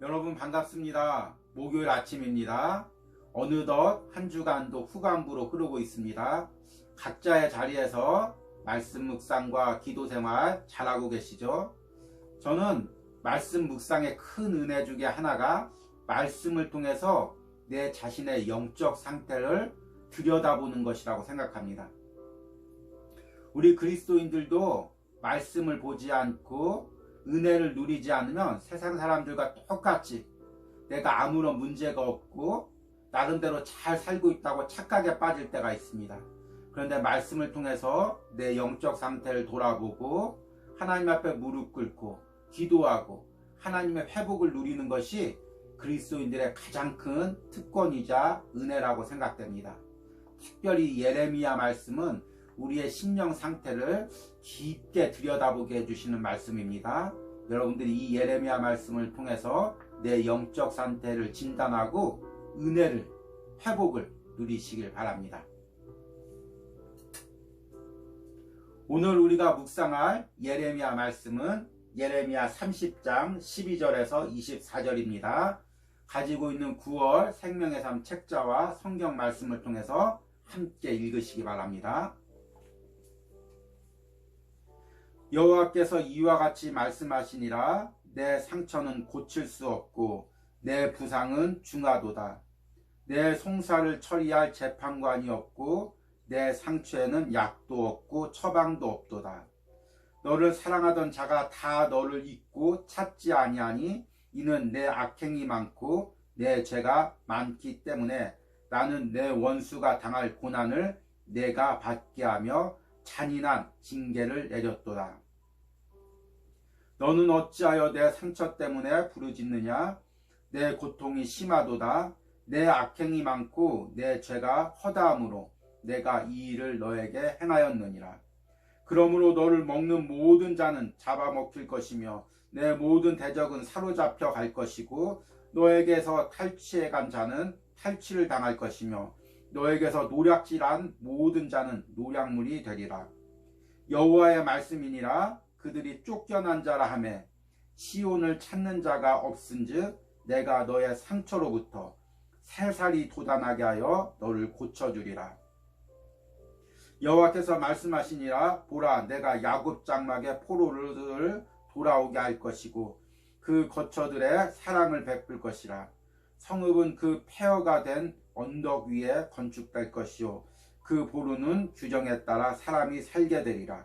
여러분 반갑습니다. 목요일 아침입니다. 어느덧 한 주간도 후반부로 흐르고 있습니다. 각자의 자리에서 말씀 묵상과 기도 생활 잘하고 계시죠? 저는 말씀 묵상의 큰 은혜 중에 하나가 말씀을 통해서 내 자신의 영적 상태를 들여다보는 것이라고 생각합니다. 우리 그리스도인들도 말씀을 보지 않고 은혜를 누리지 않으면 세상 사람들과 똑같이 내가 아무런 문제가 없고 나름대로 잘 살고 있다고 착각에 빠질 때가 있습니다. 그런데 말씀을 통해서 내 영적 상태를 돌아보고 하나님 앞에 무릎 꿇고 기도하고 하나님의 회복을 누리는 것이 그리스도인들의 가장 큰 특권이자 은혜라고 생각됩니다. 특별히 예레미야 말씀은 우리의 심령 상태를 깊게 들여다보게 해주시는 말씀입니다. 여러분들이 이 예레미야 말씀을 통해서 내 영적 상태를 진단하고 은혜를, 회복을 누리시길 바랍니다. 오늘 우리가 묵상할 예레미야 말씀은 예레미야 30장 12절에서 24절입니다. 가지고 있는 9월 생명의 삶 책자와 성경 말씀을 통해서 함께 읽으시기 바랍니다. 여호와께서 이와 같이 말씀하시니라. 내 상처는 고칠 수 없고 내 부상은 중하도다. 내 송사를 처리할 재판관이 없고 내 상처에는 약도 없고 처방도 없도다. 너를 사랑하던 자가 다 너를 잊고 찾지 아니하니 이는 내 악행이 많고 내 죄가 많기 때문에 나는 내 원수가 당할 고난을 내가 받게 하며 잔인한 징계를 내렸도다. 너는 어찌하여 내 상처 때문에 부르짖느냐? 내 고통이 심하도다. 내 악행이 많고 내 죄가 허다함으로 내가 이 일을 너에게 행하였느니라. 그러므로 너를 먹는 모든 자는 잡아먹힐 것이며 내 모든 대적은 사로잡혀 갈 것이고 너에게서 탈취해 간 자는 탈취를 당할 것이며 너에게서 노략질한 모든 자는 노략물이 되리라. 여호와의 말씀이니라 그들이 쫓겨난 자라 하매 시온을 찾는 자가 없은즉 내가 너의 상처로부터 새살이 돋아나게 하여 너를 고쳐주리라. 여호와께서 말씀하시니라 보라 내가 야곱 장막의 포로를 돌아오게 할 것이고 그 거처들의 사랑을 베풀 것이라 성읍은 그 폐허가 된 언덕 위에 건축될 것이요. 그 보루는 규정에 따라 사람이 살게 되리라.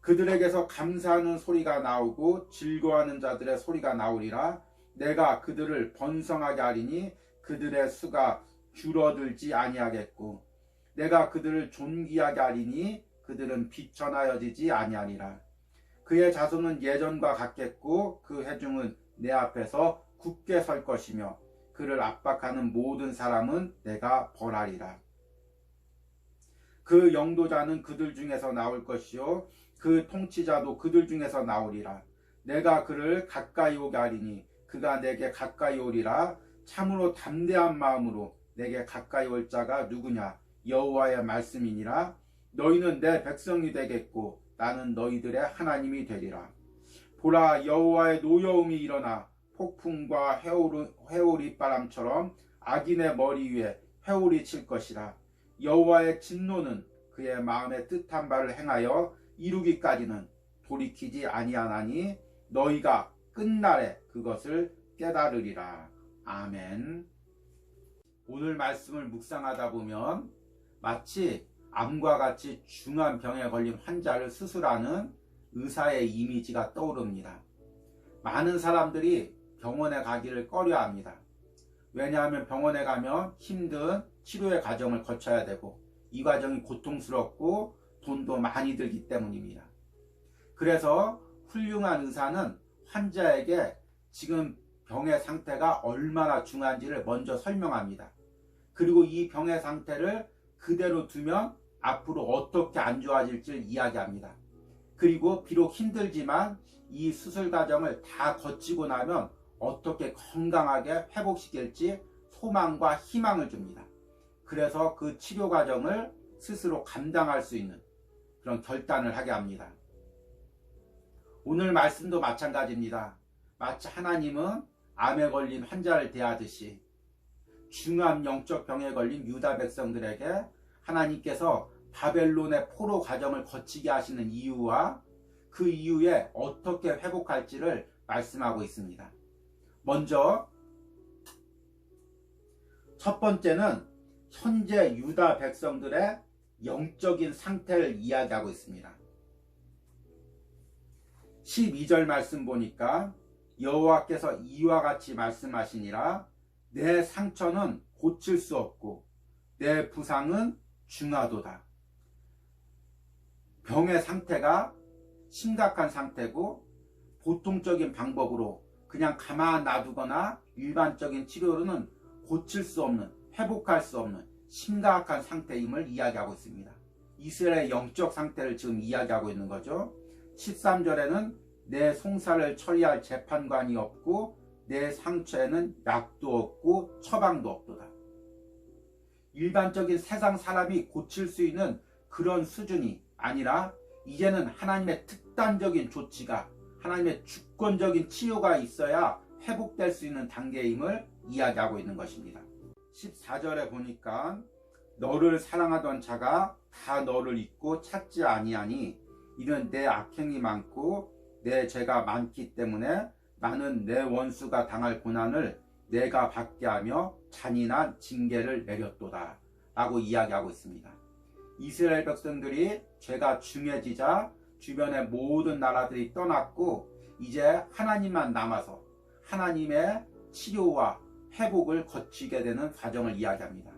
그들에게서 감사하는 소리가 나오고 즐거워하는 자들의 소리가 나오리라. 내가 그들을 번성하게 하리니 그들의 수가 줄어들지 아니하겠고 내가 그들을 존귀하게 하리니 그들은 비천하여지지 아니하리라. 그의 자손은 예전과 같겠고 그 회중은 내 앞에서 굳게 설 것이며 그를 압박하는 모든 사람은 내가 벌하리라. 그 영도자는 그들 중에서 나올 것이요 그 통치자도 그들 중에서 나오리라. 내가 그를 가까이 오게 하리니 그가 내게 가까이 오리라. 참으로 담대한 마음으로 내게 가까이 올 자가 누구냐? 여호와의 말씀이니라. 너희는 내 백성이 되겠고 나는 너희들의 하나님이 되리라. 보라 여호와의 노여움이 일어나 폭풍과 회오리, 회오리 바람처럼 악인의 머리 위에 회오리 칠 것이라. 여호와의 진노는 그의 마음에 뜻한 바를 행하여 이루기까지는 돌이키지 아니하나니 너희가 끝날에 그것을 깨달으리라. 아멘. 오늘 말씀을 묵상하다 보면 마치 암과 같이 중한 병에 걸린 환자를 수술하는 의사의 이미지가 떠오릅니다. 많은 사람들이 병원에 가기를 꺼려 합니다. 왜냐하면 병원에 가면 힘든 치료의 과정을 거쳐야 되고 이 과정이 고통스럽고 돈도 많이 들기 때문입니다. 그래서 훌륭한 의사는 환자에게 지금 병의 상태가 얼마나 중요한지를 먼저 설명합니다. 그리고 이 병의 상태를 그대로 두면 앞으로 어떻게 안 좋아질지 이야기합니다. 그리고 비록 힘들지만 이 수술 과정을 다 거치고 나면 어떻게 건강하게 회복시킬지 소망과 희망을 줍니다. 그래서 그 치료 과정을 스스로 감당할 수 있는 그런 결단을 하게 합니다. 오늘 말씀도 마찬가지입니다. 마치 하나님은 암에 걸린 환자를 대하듯이 중한 영적 병에 걸린 유다 백성들에게 하나님께서 바벨론의 포로 과정을 거치게 하시는 이유와 그 이후에 어떻게 회복할지를 말씀하고 있습니다. 먼저 첫 번째는 현재 유다 백성들의 영적인 상태를 이야기하고 있습니다. 12절 말씀 보니까 여호와께서 이와 같이 말씀하시니라 내 상처는 고칠 수 없고 내 부상은 중하도다. 병의 상태가 심각한 상태고 보통적인 방법으로 그냥 가만 놔두거나 일반적인 치료로는 고칠 수 없는 회복할 수 없는 심각한 상태임을 이야기하고 있습니다. 이스라엘의 영적 상태를 지금 이야기하고 있는 거죠. 13절에는 내 송사를 처리할 재판관이 없고 내 상처에는 약도 없고 처방도 없도다. 일반적인 세상 사람이 고칠 수 있는 그런 수준이 아니라 이제는 하나님의 특단적인 조치가 하나님의 주권적인 치유가 있어야 회복될 수 있는 단계임을 이야기하고 있는 것입니다. 14절에 보니까 너를 사랑하던 자가 다 너를 잊고 찾지 아니하니 이는 내 악행이 많고 내 죄가 많기 때문에 나는 내 원수가 당할 고난을 내가 받게 하며 잔인한 징계를 내렸도다 라고 이야기하고 있습니다. 이스라엘 백성들이 죄가 중해지자 주변의 모든 나라들이 떠났고 이제 하나님만 남아서 하나님의 치료와 회복을 거치게 되는 과정을 이야기합니다.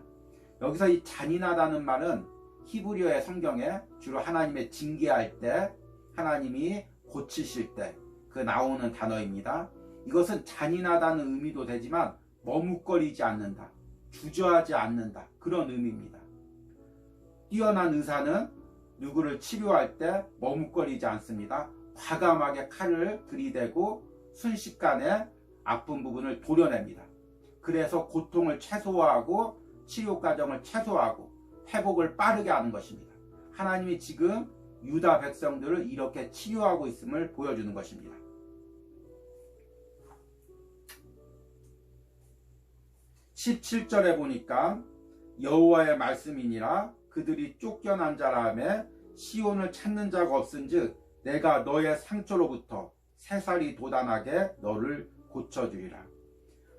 여기서 이 잔인하다는 말은 히브리어의 성경에 주로 하나님의 징계할 때 하나님이 고치실 때 그 나오는 단어입니다. 이것은 잔인하다는 의미도 되지만 머뭇거리지 않는다. 주저하지 않는다. 그런 의미입니다. 뛰어난 의사는 누구를 치료할 때 머뭇거리지 않습니다. 과감하게 칼을 들이대고 순식간에 아픈 부분을 도려냅니다. 그래서 고통을 최소화하고 치료 과정을 최소화하고 회복을 빠르게 하는 것입니다. 하나님이 지금 유다 백성들을 이렇게 치유하고 있음을 보여주는 것입니다. 17절에 보니까 여호와의 말씀이니라 그들이 쫓겨난 자라함에 시온을 찾는 자가 없은즉 내가 너의 상처로부터 새살이 돋아나게 너를 고쳐주리라.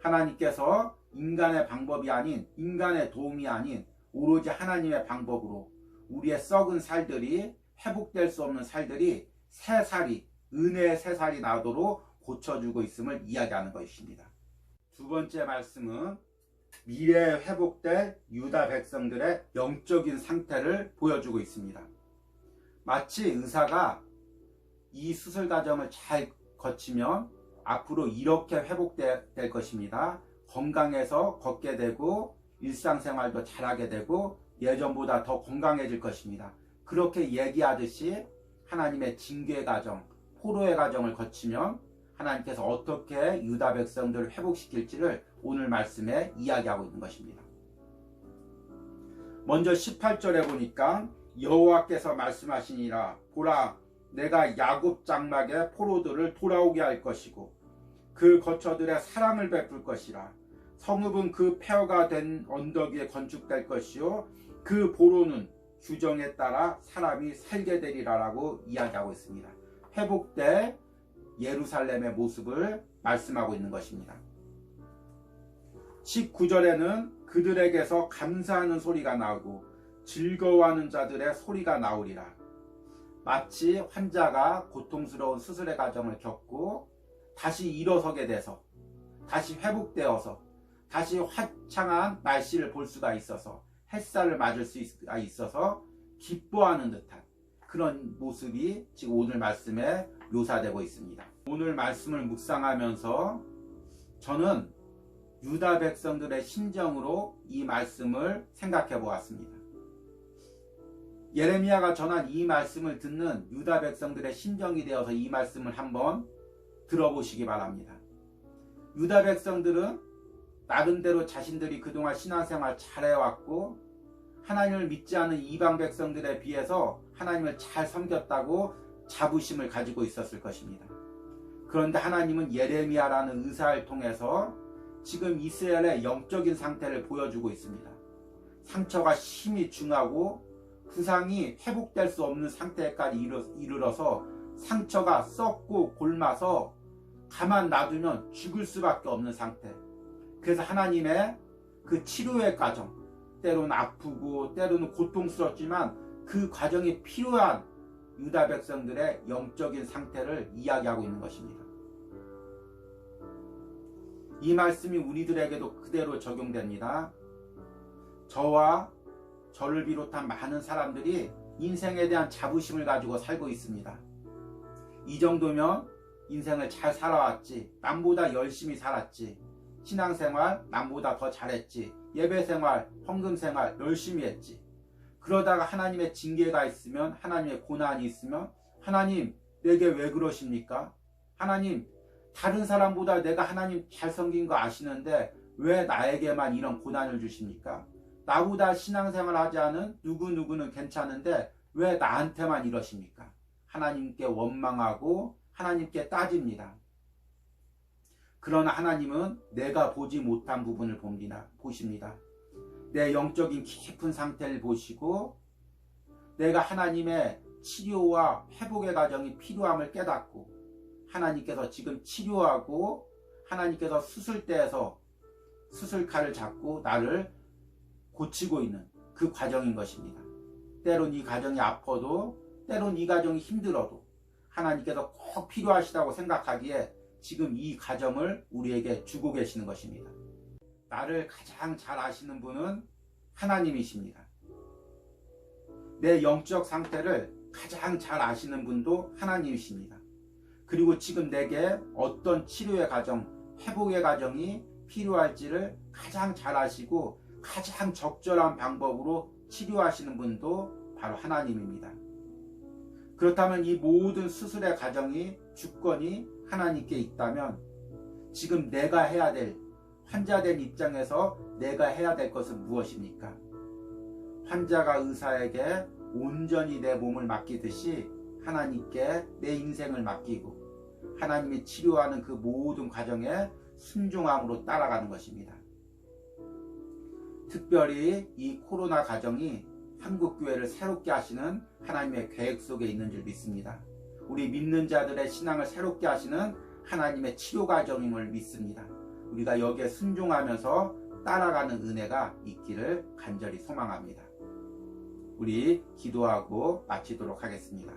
하나님께서 인간의 방법이 아닌 인간의 도움이 아닌 오로지 하나님의 방법으로 우리의 썩은 살들이 회복될 수 없는 살들이 새살이 은혜의 새살이 나도록 고쳐주고 있음을 이야기하는 것입니다. 두 번째 말씀은 미래에 회복될 유다 백성들의 영적인 상태를 보여주고 있습니다. 마치 의사가 이 수술 과정을 잘 거치면 앞으로 이렇게 회복될 것입니다. 건강해서 걷게 되고 일상생활도 잘하게 되고 예전보다 더 건강해질 것입니다. 그렇게 얘기하듯이 하나님의 징계 과정, 포로의 과정을 거치면 하나님께서 어떻게 유다 백성들을 회복시킬지를 오늘 말씀에 이야기하고 있는 것입니다. 먼저 18절에 보니까 여호와께서 말씀하시니라 보라 내가 야곱 장막의 포로들을 돌아오게 할 것이고 그 거처들의 사랑을 베풀 것이라 성읍은 그 폐허가 된 언덕 위에 건축될 것이요 그 보로는 규정에 따라 사람이 살게 되리라라고 이야기하고 있습니다. 회복될 예루살렘의 모습을 말씀하고 있는 것입니다. 19절에는 그들에게서 감사하는 소리가 나오고 즐거워하는 자들의 소리가 나오리라. 마치 환자가 고통스러운 수술의 과정을 겪고 다시 일어서게 돼서 다시 회복되어서 다시 화창한 날씨를 볼 수가 있어서 햇살을 맞을 수가 있어서 기뻐하는 듯한 그런 모습이 지금 오늘 말씀에 묘사되고 있습니다. 오늘 말씀을 묵상하면서 저는 유다 백성들의 심정으로 이 말씀을 생각해 보았습니다. 예레미야가 전한 이 말씀을 듣는 유다 백성들의 심정이 되어서 이 말씀을 한번 들어보시기 바랍니다. 유다 백성들은 나름대로 자신들이 그동안 신앙생활 잘해왔고 하나님을 믿지 않은 이방 백성들에 비해서 하나님을 잘 섬겼다고 자부심을 가지고 있었을 것입니다. 그런데 하나님은 예레미야라는 의사를 통해서 지금 이스라엘의 영적인 상태를 보여주고 있습니다. 상처가 심히 중하고 부상이 회복될 수 없는 상태까지 이르러서 상처가 썩고 골마서 가만 놔두면 죽을 수밖에 없는 상태. 그래서 하나님의 그 치료의 과정, 때로는 아프고 때로는 고통스럽지만 그 과정이 필요한 유다 백성들의 영적인 상태를 이야기하고 있는 것입니다. 이 말씀이 우리들에게도 그대로 적용됩니다. 저와 저를 비롯한 많은 사람들이 인생에 대한 자부심을 가지고 살고 있습니다. 이 정도면 인생을 잘 살아왔지, 남보다 열심히 살았지, 신앙생활 남보다 더 잘했지, 예배생활, 헌금생활 열심히 했지. 그러다가 하나님의 징계가 있으면, 하나님의 고난이 있으면, 하나님, 내게 왜 그러십니까? 하나님, 다른 사람보다 내가 하나님 잘 섬긴 거 아시는데 왜 나에게만 이런 고난을 주십니까? 나보다 신앙생활 하지 않은 누구누구는 괜찮은데 왜 나한테만 이러십니까? 하나님께 원망하고 하나님께 따집니다. 그러나 하나님은 내가 보지 못한 부분을 봅니다. 보십니다. 내 영적인 깊은 상태를 보시고 내가 하나님의 치료와 회복의 과정이 필요함을 깨닫고 하나님께서 지금 치료하고 하나님께서 수술대에서 수술칼을 잡고 나를 고치고 있는 그 과정인 것입니다. 때론 이 과정이 아파도 때론 이 과정이 힘들어도 하나님께서 꼭 필요하시다고 생각하기에 지금 이 과정을 우리에게 주고 계시는 것입니다. 나를 가장 잘 아시는 분은 하나님이십니다. 내 영적 상태를 가장 잘 아시는 분도 하나님이십니다. 그리고 지금 내게 어떤 치료의 과정, 회복의 과정이 필요할지를 가장 잘 아시고 가장 적절한 방법으로 치료하시는 분도 바로 하나님입니다. 그렇다면 이 모든 수술의 과정이 주권이 하나님께 있다면 지금 내가 해야 될 환자된 입장에서 내가 해야 될 것은 무엇입니까? 환자가 의사에게 온전히 내 몸을 맡기듯이 하나님께 내 인생을 맡기고 하나님이 치료하는 그 모든 과정에 순종함으로 따라가는 것입니다. 특별히 이 코로나 과정이 한국교회를 새롭게 하시는 하나님의 계획 속에 있는 줄 믿습니다. 우리 믿는 자들의 신앙을 새롭게 하시는 하나님의 치료 과정임을 믿습니다. 우리가 여기에 순종하면서 따라가는 은혜가 있기를 간절히 소망합니다. 우리 기도하고 마치도록 하겠습니다.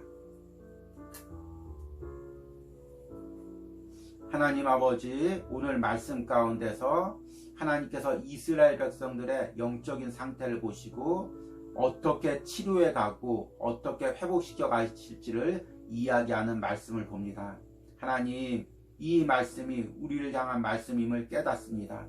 하나님 아버지 오늘 말씀 가운데서 하나님께서 이스라엘 백성들의 영적인 상태를 보시고 어떻게 치료해 가고 어떻게 회복시켜 가실지를 이야기하는 말씀을 봅니다. 하나님 이 말씀이 우리를 향한 말씀임을 깨닫습니다.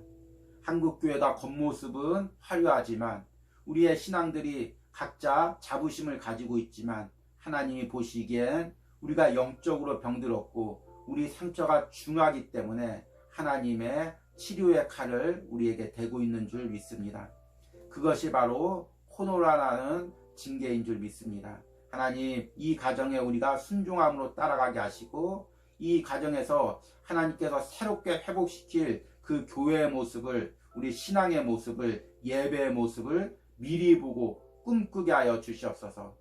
한국교회가 겉모습은 화려하지만 우리의 신앙들이 각자 자부심을 가지고 있지만 하나님이 보시기엔 우리가 영적으로 병들었고 우리 상처가 중하기 때문에 하나님의 치료의 칼을 우리에게 대고 있는 줄 믿습니다. 그것이 바로 코로나라는 징계인 줄 믿습니다. 하나님 이 가정에 우리가 순종함으로 따라가게 하시고 이 가정에서 하나님께서 새롭게 회복시킬 그 교회의 모습을 우리 신앙의 모습을 예배의 모습을 미리 보고 꿈꾸게 하여 주시옵소서.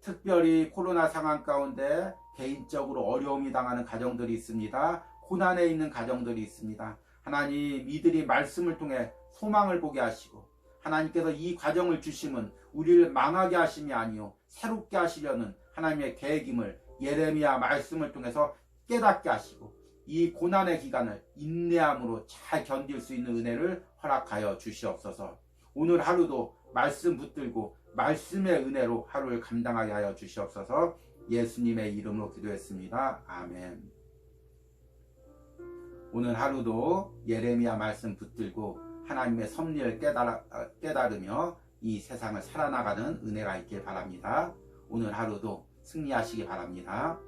특별히 코로나 상황 가운데 개인적으로 어려움이 당하는 가정들이 있습니다. 고난에 있는 가정들이 있습니다. 하나님 이들이 말씀을 통해 소망을 보게 하시고 하나님께서 이 과정을 주심은 우리를 망하게 하심이 아니요 새롭게 하시려는 하나님의 계획임을 예레미야 말씀을 통해서 깨닫게 하시고 이 고난의 기간을 인내함으로 잘 견딜 수 있는 은혜를 허락하여 주시옵소서. 오늘 하루도 말씀 붙들고 말씀의 은혜로 하루를 감당하게 하여 주시옵소서. 예수님의 이름으로 기도했습니다. 아멘. 오늘 하루도 예레미야 말씀 붙들고 하나님의 섭리를 깨달아, 깨달으며 이 세상을 살아나가는 은혜가 있길 바랍니다. 오늘 하루도 승리하시기 바랍니다.